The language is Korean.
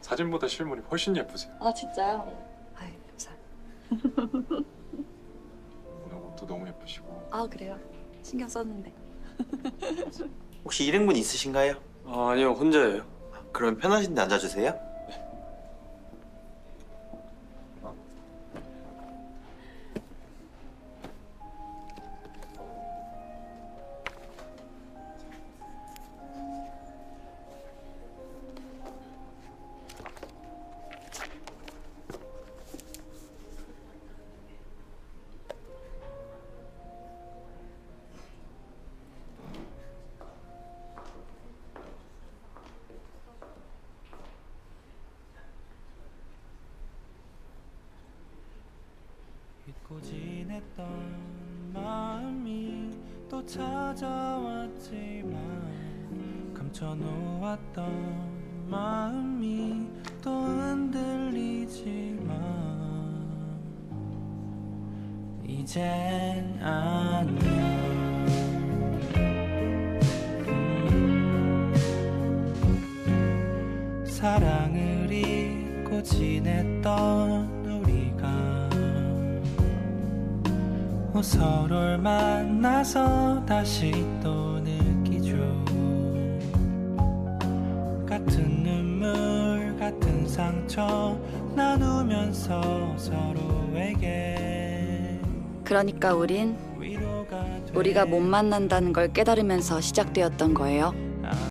사진보다 실물이 훨씬 예쁘세요. 아 진짜요? 아이 감사. 오늘 옷도 너무 예쁘시고. 아 그래요? 신경 썼는데. 혹시 일행분 있으신가요? 아, 아니요 혼자예요. 그럼 편하신데 앉아주세요. 잊고 지냈던 마음이 또 찾아왔지만 감춰놓았던 마음이 또 흔들리지만 이젠 아니야. 음, 사랑을 잊고 지냈던 어, 서로를 만나서 다시 또 느끼죠 같은 눈물 같은 상처 나누면서 서로에게 그러니까 우린. 우리가 못 만난다는 걸 깨달으면서 시작되었던 거예요.